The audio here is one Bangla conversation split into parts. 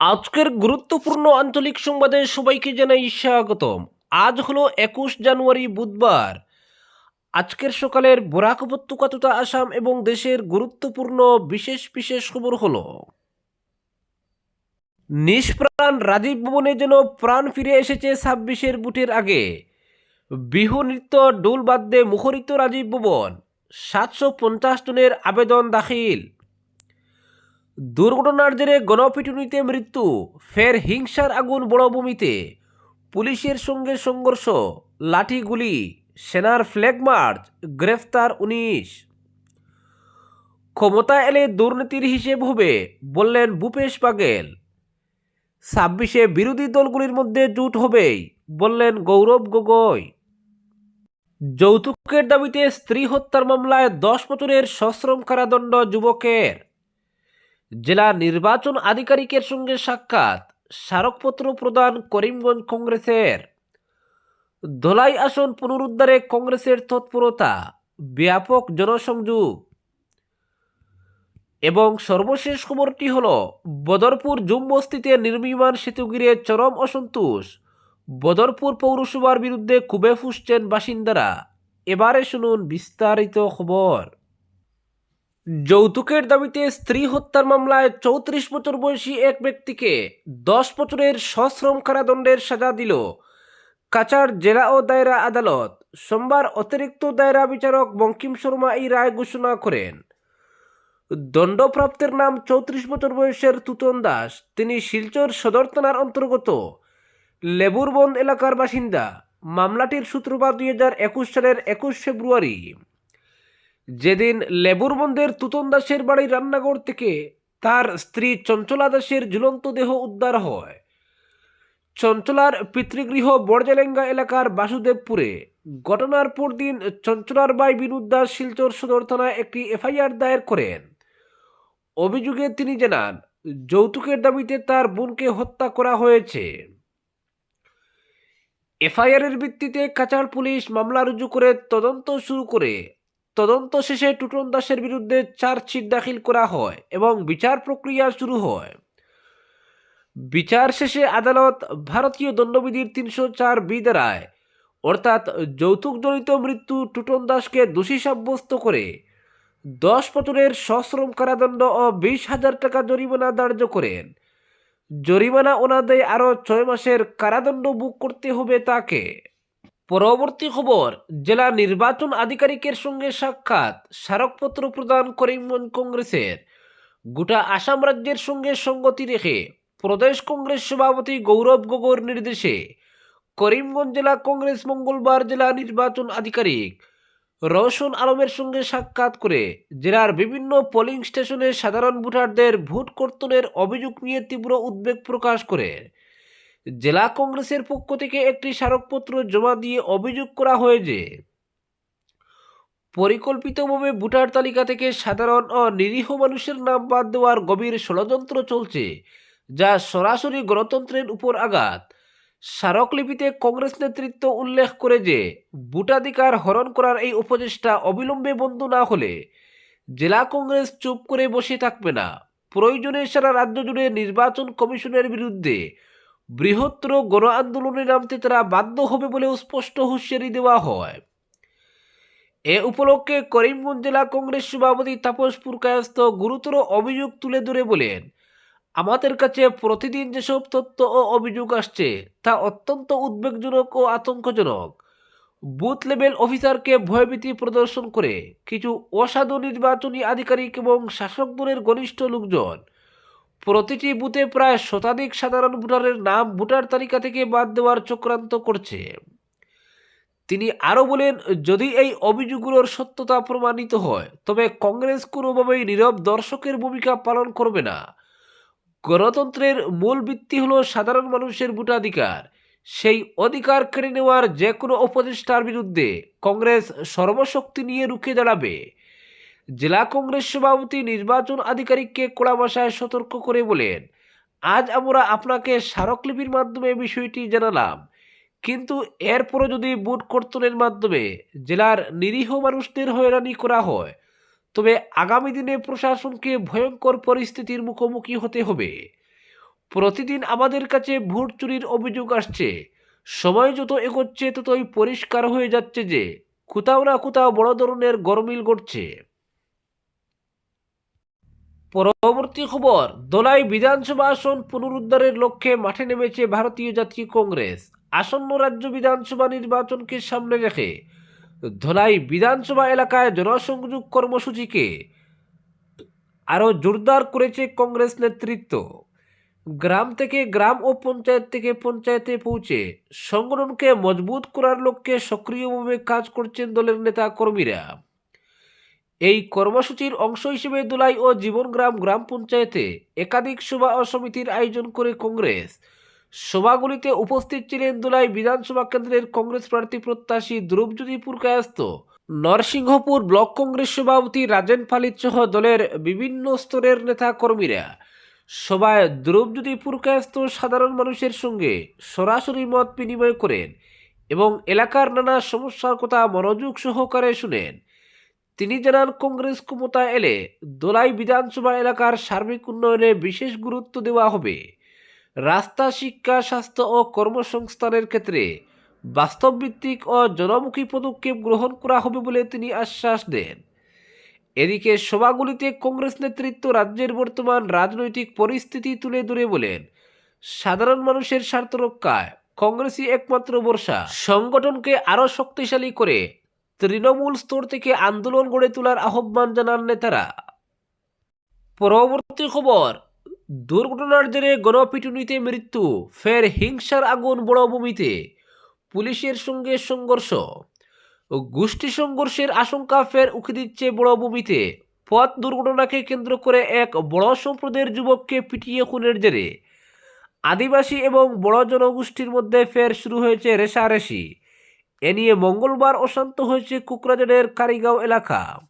আজকের গুরুত্বপূর্ণ আঞ্চলিক সংবাদে সবাইকে জানাই স্বাগতম। আজ হলো একুশ জানুয়ারি বুধবার। আজকের সকালের বরাক উপত্যকা তথা আসাম এবং দেশের গুরুত্বপূর্ণ বিশেষ বিশেষ খবর হলো, নিষ্প্রাণ রাজীব ভবনে যেন প্রাণ ফিরে এসেছে ছাব্বিশের বুটের আগে। বিহু নৃত্য ডোল বাদ্যে মুখরিত রাজীব ভবন, সাতশো পঞ্চাশ জনের আবেদন দাখিল। দুর্ঘটনার জেরে গণপিটুনিতে মৃত্যু, ফের হিংসার আগুন বড়ভূমিতে। পুলিশের সঙ্গে সংঘর্ষ, লাঠি গুলি, সেনার ফ্ল্যাগ মার্চ, গ্রেফতার উনিশ। ক্ষমতা এলে দুর্নীতির হিসেব হবে, বললেন ভূপেশ বাগেল ছাব্বিশে বিরোধী দলগুলির মধ্যে জুট হবেই, বললেন গৌরব গগৈ। যৌতুকের দাবিতে স্ত্রী হত্যার মামলায় দশ বছরের সশ্রম কারাদণ্ড যুবকের। জেলা নির্বাচন আধিকারিকের সঙ্গে সাক্ষাৎ। স্মারকপত্র প্রদান করিমগঞ্জ কংগ্রেসের। ধলাই আসন পুনরুদ্ধারে কংগ্রেসের তৎপরতা, ব্যাপক জনসংযোগ। এবং সর্বশেষ খবরটি হল, বদরপুর জুমবস্তিতে নির্মীয়মান সেতু ঘিরে চরম অসন্তোষ। বদরপুর পৌরসভার বিরুদ্ধে কুবে ফুসছেন বাসিন্দারা। এবারে শুনুন বিস্তারিত খবর। যৌতুকের দাবিতে স্ত্রী হত্যার মামলায় চৌত্রিশ বছর বয়সী এক ব্যক্তিকে দশ বছরের সশ্রম কারাদণ্ডের সাজা দিল। কাচার জেলা ও দায়রা আদালত সোমবার অতিরিক্ত দায়রা বিচারক বঙ্কিম শর্মা এই রায় ঘোষণা করেন। দণ্ডপ্রাপ্তের নাম চৌত্রিশ বছর বয়সের তুতন দাস। তিনি শিলচর সদর থানার অন্তর্গত লেবুরবন্দ এলাকার বাসিন্দা। মামলাটির সূত্রপাত দুই হাজার একুশ সালের একুশ ফেব্রুয়ারি। যেদিন লেবুরবন্দের তুতন দাসের বাড়ির রান্নাঘর থেকে তার স্ত্রী চঞ্চলা দাসের ঝুলন্ত দেহ উদ্ধার হয়। চঞ্চলার পিতৃগৃহ বড়জেলেঙ্গা এলাকার বাসুদেবপুরে। ঘটনার পরদিন চঞ্চলার বাই বিনোদ দাস শিলচর সদর থানায় একটি এফআইআর দায়ের করেন। অভিযোগে তিনি জানান, যৌতুকের দাবিতে তার বোনকে হত্যা করা হয়েছে। এফআইআরের ভিত্তিতে কাচার পুলিশ মামলা রুজু করে তদন্ত শুরু করে তদন্ত শেষে টুটন দাসের বিরুদ্ধে চার্জশিট দাখিল করা হয় এবং বিচার প্রক্রিয়া শুরু হয়। বিচার শেষে আদালত ভারতীয় দণ্ডবিধির তিনশো চার বি দ্বারায়, অর্থাৎ যৌতুকজনিত মৃত্যু টুটন দাসকে দোষী সাব্যস্ত করে, দশ বছরের সশ্রম কারাদণ্ড ও বিশ হাজার টাকা জরিমানা ধার্য করেন। জরিমানা ওনাদেয় আরও ছয় মাসের কারাদণ্ড বুক করতে হবে তাকে। পরবর্তী খবর, জেলা নির্বাচন আধিকারিকের সঙ্গে সাক্ষাৎ, স্মারকপত্র প্রদান করিমগঞ্জ কংগ্রেসের। গোটা আসাম রাজ্যের সঙ্গে সঙ্গতি রেখে প্রদেশ কংগ্রেস সভাপতি গৌরব গগৈর নির্দেশে করিমগঞ্জ জেলা কংগ্রেস মঙ্গলবার জেলা নির্বাচন আধিকারিক রওশন আলমের সঙ্গে সাক্ষাৎ করে জেলার বিভিন্ন পোলিং স্টেশনে সাধারণ ভোটারদের ভোট কর্তনের অভিযোগ নিয়ে তীব্র উদ্বেগ প্রকাশ করে। জেলা কংগ্রেসের পক্ষ থেকে একটি স্মারকপত্র জমা দিয়ে অভিযোগ করা হয় যে পরিকল্পিতভাবে ভোটার তালিকা থেকে সাধারণ ও নিরীহ মানুষের নাম বাদ দেওয়ার গভীর ষড়যন্ত্র চলছে, যা সরাসরি গণতন্ত্রের উপর আঘাত। স্মারকলিপিতে কংগ্রেস নেতৃত্ব উল্লেখ করে যে, ভোটাধিকার হরণ করার এই উপচেষ্টা অবিলম্বে বন্ধ না হলে জেলা কংগ্রেস চুপ করে বসে থাকবে না। প্রয়োজনে সারা রাজ্য জুড়ে নির্বাচন কমিশনের বিরুদ্ধে বৃহত্তর গণ আন্দোলনে নামতে তারা বাধ্য হবে বলেও স্পষ্ট হুঁশিয়ারি দেওয়া হয়। এ উপলক্ষে করিমগঞ্জ জেলা কংগ্রেস সভাপতি তাপস পুরকায়স্ত গুরুতর অভিযোগ তুলে ধরে বলেন, আমাদের কাছে প্রতিদিন যেসব তথ্য ও অভিযোগ আসছে তা অত্যন্ত উদ্বেগজনক ও আতঙ্কজনক। বুথ লেভেল অফিসারকে ভয়ভীতি প্রদর্শন করে কিছু অসাধু নির্বাচনী আধিকারিক এবং শাসক দলের ঘনিষ্ঠ লোকজন প্রতিটি বুথে প্রায় শতাধিক সাধারণ ভোটারের নাম ভোটার তালিকা থেকে বাদ দেওয়ার চক্রান্ত করছে। তিনি আরও বলেন, যদি এই অভিযোগগুলোর সত্যতা প্রমাণিত হয়, তবে কংগ্রেস কোনোভাবেই নীরব দর্শকের ভূমিকা পালন করবে না। গণতন্ত্রের মূল ভিত্তি হল সাধারণ মানুষের ভোটাধিকার। সেই অধিকার কেড়ে নেওয়ার যে কোনো উপদেষ্টার বিরুদ্ধে কংগ্রেস সর্বশক্তি নিয়ে রুখে দাঁড়াবে। জেলা কংগ্রেস সভাপতি নির্বাচন আধিকারিককে কড়া ভাষায় সতর্ক করে বলেন, আজ আমরা আপনাকে স্মারকলিপির মাধ্যমে বিষয়টি জানালাম, কিন্তু এরপরও যদি বুট কর্তনের মাধ্যমে জেলার নিরীহ মানুষদের হয়রানি করা হয়, তবে আগামী দিনে প্রশাসনকে ভয়ঙ্কর পরিস্থিতির মুখোমুখি হতে হবে। প্রতিদিন আমাদের কাছে ভোট চুরির অভিযোগ আসছে, সময় যত এগোচ্ছে ততই পরিষ্কার হয়ে যাচ্ছে যে কোথাও না কোথাও বড় ধরনের গরমিল ঘটছে। পরবর্তী খবর, দোলাই বিধানসভা আসন পুনরুদ্ধারের লক্ষ্যে মাঠে নেমেছে ভারতীয় জাতীয় কংগ্রেস। আসন্ন রাজ্য বিধানসভা নির্বাচনকে সামনে রেখে ধলাই বিধানসভা এলাকায় জনসংযোগ কর্মসূচিকে আরও জোরদার করেছে কংগ্রেস নেতৃত্ব। গ্রাম থেকে গ্রাম ও পঞ্চায়েত থেকে পঞ্চায়েতে পৌঁছে সংগঠনকে মজবুত করার লক্ষ্যে সক্রিয়ভাবে কাজ করছেন দলের নেতা কর্মীরা। এই কর্মসূচির অংশ হিসেবে দুলাই ও জীবনগ্রাম গ্রাম পঞ্চায়েতে একাধিক সভা ও সমিতির আয়োজন করে কংগ্রেস। সভাগুলিতে উপস্থিত ছিলেন দুলাই বিধানসভা কেন্দ্রের কংগ্রেস প্রার্থী প্রত্যাশী ধ্রুবজ্যোতি পুরকায়স্ত নরসিংহপুর ব্লক কংগ্রেস সভাপতি রাজেন পালিত সহ দলের বিভিন্ন স্তরের নেতা কর্মীরা সভায় ধ্রুবজ্যোতি পুরকায়স্ত সাধারণ মানুষের সঙ্গে সরাসরি মত বিনিময় করেন এবং এলাকার নানা সমস্যার কথা মনোযোগ সহকারে শুনেন। তিনি জানান, কংগ্রেস ক্ষমতা এলে দোলাই বিধানসভা এলাকার সার্বিক উন্নয়নে বিশেষ গুরুত্ব দেওয়া হবে। রাস্তা, শিক্ষা, স্বাস্থ্য ও কর্মসংস্থানের ক্ষেত্রে বাস্তবভিত্তিক ও জনমুখী পদক্ষেপ গ্রহণ করা হবে বলে তিনি আশ্বাস দেন। এদিকে সভাগুলিতে কংগ্রেস নেতৃত্ব রাজ্যের বর্তমান রাজনৈতিক পরিস্থিতি তুলে ধরে বলেন, সাধারণ মানুষের স্বার্থ রক্ষায় কংগ্রেসই একমাত্র বর্ষা সংগঠনকে আরও শক্তিশালী করে তৃণমূল স্তর থেকে আন্দোলন গড়ে তোলার আহ্বান জানান নেতারা। পরবর্তী খবর, দুর্ঘটনার জেরে গণপিটুনিতে মৃত্যু, ফের হিংসার আগুন বড়ভূমিতে পুলিশের সঙ্গে সংঘর্ষ। গোষ্ঠী সংঘর্ষের আশঙ্কা ফের উকি দিচ্ছে বড়ভূমিতে পথ দুর্ঘটনাকে কেন্দ্র করে এক বড় সম্প্রদায়ের যুবককে পিটিয়ে খুনের জেরে। আদিবাসী এবং বড় জনগোষ্ঠীর মধ্যে ফের শুরু হয়েছে রেশারেশি। এ নিয়ে মঙ্গলবার অশান্ত হয়েছে কুকরাজারের কারিগাঁও এলাকা।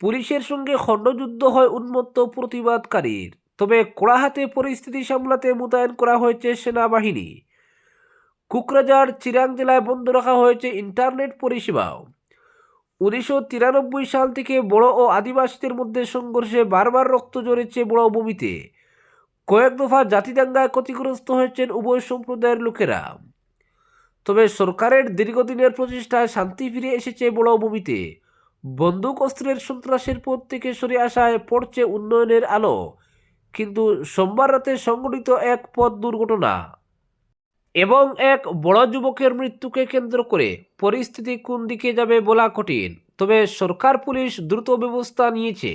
পুলিশের সঙ্গে খণ্ডযুদ্ধ হয় উন্মত্ত প্রতিবাদকারীর। তবে কড়া হাতে পরিস্থিতি সামলাতে মোতায়েন করা হয়েছে সেনাবাহিনী। কুকরাজার চিরাং জেলায় বন্ধ রাখা হয়েছে ইন্টারনেট পরিষেবাও। উনিশশো তিরানব্বই সাল থেকে বড় ও আদিবাসীদের মধ্যে সংঘর্ষে বারবার রক্ত জড়েছে বড় ভূমিতে। কয়েক দফা জাতিদাঙ্গায় ক্ষতিগ্রস্ত হয়েছেন উভয় সম্প্রদায়ের লোকেরা। তবে সরকারের দীর্ঘদিনের প্রচেষ্টায় শান্তি ফিরে এসেছে বড় ভূমিতে বন্দুক অস্ত্রের সন্ত্রাসের পথ থেকে সরে আসায় পড়ছে উন্নয়নের আলো। কিন্তু সোমবার রাতে সংঘটিত এক পথ দুর্ঘটনা এবং এক বড় যুবকের মৃত্যুকে কেন্দ্র করে পরিস্থিতি কোন দিকে যাবে বলা কঠিন। তবে সরকার পুলিশ দ্রুত ব্যবস্থা নিয়েছে।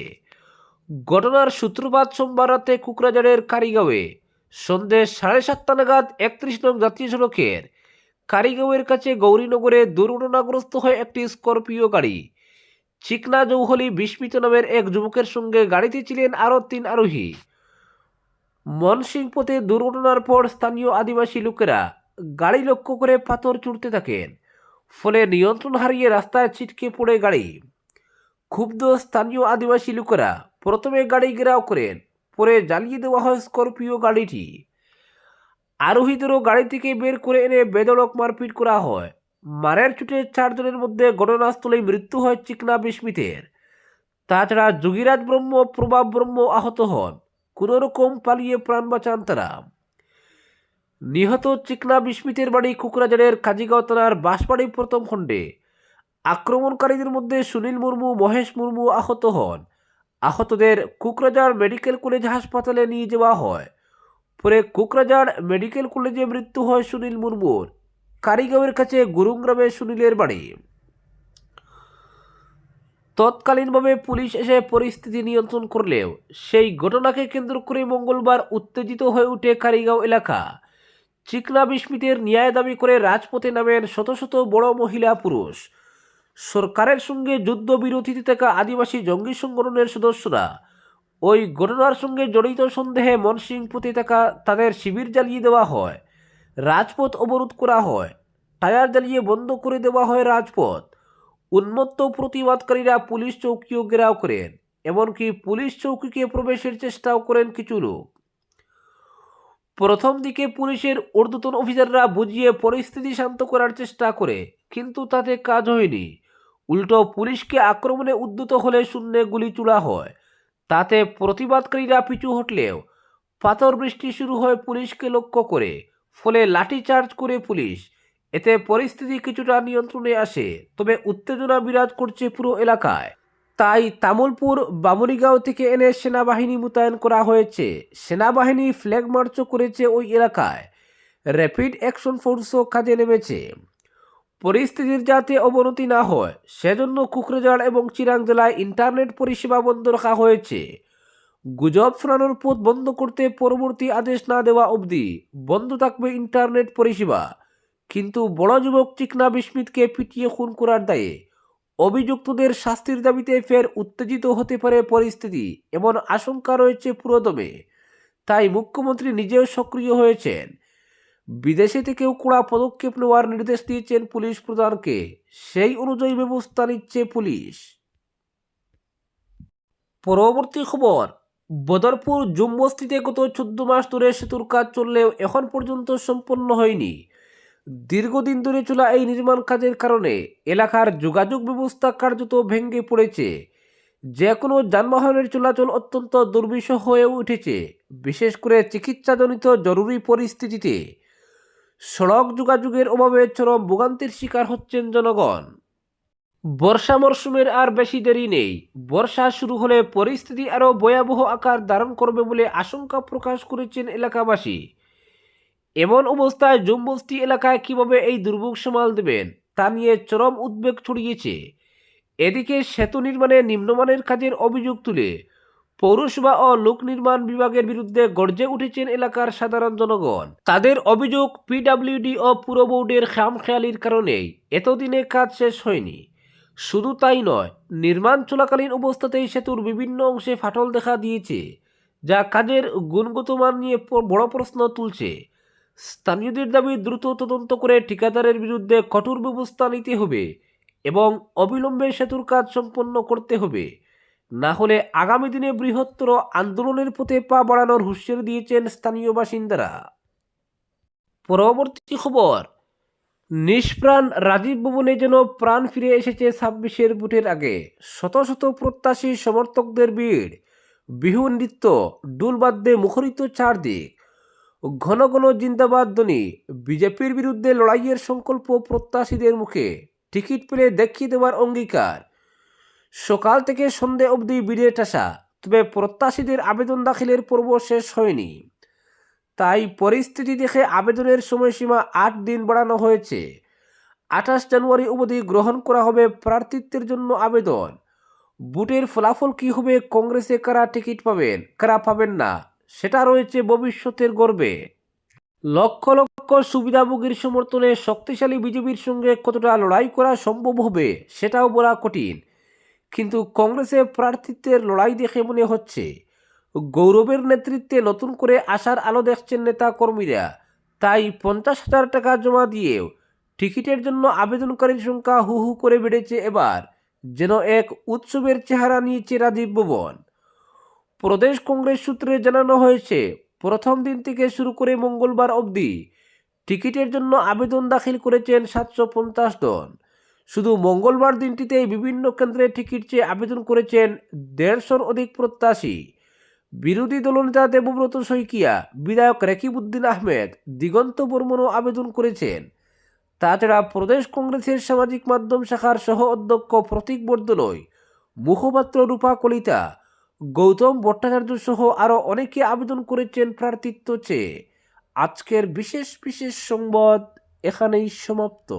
ঘটনার সূত্রপাত সোমবার রাতে কুকরাজারের কারিগাঁওয়ে। সন্ধ্যে সাড়ে সাতটা নাগাদ একত্রিশ নং জাতীয় সড়কের কারিগাঁওয়ের কাছে গৌরীনগরে দুর্ঘটনাগ্রস্ত হয় একটি স্করপিও গাড়ি। চিকনা জৌহলি বিস্মিত নামের এক যুবকের সঙ্গে গাড়িতে ছিলেন আরও তিন আরোহী। মনসিংপথে দুর্ঘটনার পর স্থানীয় আদিবাসী লোকেরা গাড়ি লক্ষ্য করে পাথর ছুটতে থাকেন, ফলে নিয়ন্ত্রণ হারিয়ে রাস্তায় ছিটকে পড়ে গাড়ি। ক্ষুব্ধ স্থানীয় আদিবাসী লোকেরা প্রথমে গাড়ি ঘেরাও করেন, পরে জ্বালিয়ে দেওয়া হয় স্করপিও গাড়িটি। আরোহীদেরও গাড়ি থেকে বের করে এনে বেদড়ক মারপিট করা হয়। মারের চুটে চারজনের মধ্যে ঘটনাস্থলেই মৃত্যু হয় চিকনা বিস্মিতের। তাছাড়া যোগীরাজ ব্রহ্ম, প্রভাব ব্রহ্ম আহত হন। কোনো রকম পালিয়ে প্রাণ বাঁচান তারা। নিহত চিকনা বিস্মিতের বাড়ি কুকরাজারের কাজিগাঁও থানার বাঁশবাড়ি প্রথম খণ্ডে। আক্রমণকারীদের মধ্যে সুনীল মুর্মু, মহেশ মুর্মু আহত হন। আহতদের কুকরাজার মেডিকেল কলেজ হাসপাতালে নিয়ে যাওয়া হয়। পরে কুকরাজার মেডিকেল কলেজে মৃত্যু হয় সুনীল মুর্মুর। কারিগাঁওয়ের কাছে গুরুংগ্রামে সুনীলের বাড়ি। তৎকালীনভাবে পুলিশ এসে পরিস্থিতি নিয়ন্ত্রণ করলেও সেই ঘটনাকে কেন্দ্র করে মঙ্গলবার উত্তেজিত হয়ে ওঠে কারিগাঁও এলাকা। চিকনা বিস্মিতের ন্যায় দাবি করে রাজপথে নামেন শত শত বড় মহিলা পুরুষ। সরকারের সঙ্গে যুদ্ধবিরতিতে থাকা আদিবাসী জঙ্গি সংগঠনের সদস্যরা ওই ঘটনার সঙ্গে জড়িত সন্দেহে মনসিংপুতে থাকা তাদের শিবির জ্বালিয়ে দেওয়া হয়, রাজপথ অবরোধ করা হয়, টায়ার জ্বালিয়ে বন্ধ করে দেওয়া হয় রাজপথ। উন্মত্ত প্রতিবাদকারীরা পুলিশ চৌকিও ঘেরাও করেন, এমনকি পুলিশ চৌকিকে প্রবেশের চেষ্টাও করেন কিছু লোক। প্রথম দিকে পুলিশের ঊর্ধ্বতন অফিসাররা বুঝিয়ে পরিস্থিতি শান্ত করার চেষ্টা করে, কিন্তু তাতে কাজ হয়নি। উল্টো পুলিশকে আক্রমণে উদ্যত হলে শূন্যে গুলি চুলা হয়। তাতে প্রতিবাদকারীরা পিছু হটলেও পাথর বৃষ্টি শুরু হয় পুলিশকে লক্ষ্য করে, ফলে লাঠিচার্জ করে পুলিশ। এতে পরিস্থিতি কিছুটা নিয়ন্ত্রণে আসে, তবে উত্তেজনা বিরাজ করছে পুরো এলাকায়। তাই তামুলপুর বামুরিগাঁও থেকে এনে সেনাবাহিনী মোতায়েন করা হয়েছে। সেনাবাহিনী ফ্ল্যাগ মার্চও করেছে ওই এলাকায়। র্যাপিড অ্যাকশন ফোর্সও কাজে নেমেছে। পরিস্থিতির যাতে অবনতি না হয়, সেজন্য কুকরেজাড় এবং চিরাং জেলায় ইন্টারনেট পরিষেবা বন্ধ রাখা হয়েছে। গুজব শোনানোর পথ বন্ধ করতে পরবর্তী আদেশ না দেওয়া অবধি বন্ধ থাকবে ইন্টারনেট পরিষেবা। কিন্তু বড় যুবক চিকনা বিস্মিতকে পিটিয়ে খুন করার দায়ে অভিযুক্তদের শাস্তির দাবিতে ফের উত্তেজিত হতে পারে পরিস্থিতি, এমন আশঙ্কা রয়েছে পুরোদমে। তাই মুখ্যমন্ত্রী নিজেও সক্রিয় হয়েছেন। বিদেশে থেকেও কড়া পদক্ষেপ নেওয়ার নির্দেশ দিয়েছেন পুলিশ প্রধানকে। সেই অনুযায়ী ব্যবস্থা নিচ্ছে পুলিশ। পরবর্তী খবর, বদরপুর জুমবস্তিতে গত চোদ্দ মাস ধরে সেতুর কাজ চললেও এখন পর্যন্ত সম্পন্ন হয়নি। দীর্ঘদিন ধরে চলা এই নির্মাণ কাজের কারণে এলাকার যোগাযোগ ব্যবস্থা কার্যত ভেঙে পড়েছে। যে কোনো যানবাহনের চলাচল অত্যন্ত দুর্বিষহ হয়ে উঠেছে, বিশেষ করে চিকিৎসাজনিত জরুরি পরিস্থিতিতে। সড়ক যোগাযোগের অভাবে চরম ভোগান্তির শিকার হচ্ছেন জনগণ। বর্ষা মরশুমের আর বেশি দেরি নেই। বর্ষা শুরু হলে পরিস্থিতি আরও ভয়াবহ আকার ধারণ করবে বলে আশঙ্কা প্রকাশ করেছেন এলাকাবাসী। এমন অবস্থায় জুমবস্তি এলাকায় কীভাবে এই দুর্ভোগ সামাল দেবেন, তা নিয়ে চরম উদ্বেগ ছড়িয়েছে। এদিকে সেতু নির্মাণে নিম্নমানের কাজের অভিযোগ তুলে পৌরসভা ও লোক নির্মাণ বিভাগের বিরুদ্ধে গর্জে উঠেছেন এলাকার সাধারণ জনগণ। তাদের অভিযোগ পিডাব্লিউডি ও পুর বোর্ডের খামখেয়ালির কারণেই এতদিনে কাজ শেষ হয়নি। শুধু তাই নয়, নির্মাণ চলাকালীন অবস্থাতেই সেতুর বিভিন্ন অংশে ফাটল দেখা দিয়েছে, যা কাজের গুণগত মান নিয়ে বড় প্রশ্ন তুলছে। স্থানীয়দের দাবি, দ্রুত তদন্ত করে ঠিকাদারের বিরুদ্ধে কঠোর ব্যবস্থা নিতে হবে এবং অবিলম্বে সেতুর কাজ সম্পন্ন করতে হবে। না হলে আগামী দিনে বৃহত্তর আন্দোলনের পথে পা বাড়ানোর হুঁশিয়ারি দিয়েছেন স্থানীয় বাসিন্দারা। পরবর্তী খবর, নিষ্প্রাণ রাজীব ভবনে যেন প্রাণ ফিরে এসেছে ছাব্বিশের বুটের আগে। শত শত প্রত্যাশী সমর্থকদের ভিড়, বিহু নৃত্য ডুলবাদ্যে মুখরিত চারদিক, ঘন ঘন জিন্দাবাদ ধ্বনি, বিজেপির বিরুদ্ধে লড়াইয়ের সংকল্প প্রত্যাশীদের মুখে। টিকিট পেলে দেখিয়ে দেওয়ার অঙ্গীকার সকাল থেকে সন্ধে অবধি বিড়ে টাসা তবে প্রত্যাশীদের আবেদন দাখিলের পর্ব শেষ হয়নি। তাই পরিস্থিতি দেখে আবেদনের সময়সীমা আট দিন বাড়ানো হয়েছে। আঠাশ জানুয়ারি অবধি গ্রহণ করা হবে প্রার্থিত্বের জন্য আবেদন। বুটের ফলাফল কী হবে, কংগ্রেসে কারা টিকিট পাবেন, কারা পাবেন না, সেটা রয়েছে ভবিষ্যতের গর্বে। লক্ষ লক্ষ সুবিধাভোগীর সমর্থনে শক্তিশালী বিজেপির সঙ্গে কতটা লড়াই করা সম্ভব হবে, সেটাও বলা কঠিন। কিন্তু কংগ্রেসে প্রার্থিত্বের লড়াই দেখে মনে হচ্ছে, গৌরবের নেতৃত্বে নতুন করে আশার আলো দেখছেন নেতা কর্মীরা তাই পঞ্চাশ হাজার টাকা জমা দিয়েও টিকিটের জন্য আবেদনকারীর সংখ্যা হু হু করে বেড়েছে এবার, যেন এক উৎসবের চেহারা নিয়েছে রাজীব ভবন। প্রদেশ কংগ্রেস সূত্রে জানানো হয়েছে, প্রথম দিন থেকে শুরু করে মঙ্গলবার অবধি টিকিটের জন্য আবেদন দাখিল করেছেন সাতশো পঞ্চাশ জন। শুধু মঙ্গলবার দিনটিতেই বিভিন্ন কেন্দ্রে টিকিট চেয়ে আবেদন করেছেন দেড়শোর অধিক প্রত্যাশী। বিরোধী দলনেতা দেবব্রত শইকিয়া, বিধায়ক রেকিবউদ্দিন আহমেদ, দিগন্ত বর্মনও আবেদন করেছেন। তাছাড়া প্রদেশ কংগ্রেসের সামাজিক মাধ্যম শাখার সহ অধ্যক্ষ প্রতীক বর্দলই মুখপাত্র রূপা কলিতা, গৌতম ভট্টাচার্য সহ আরও অনেকে আবেদন করেছেন প্রার্থিত্ব চেয়ে। আজকের বিশেষ বিশেষ সংবাদ এখানেই সমাপ্ত।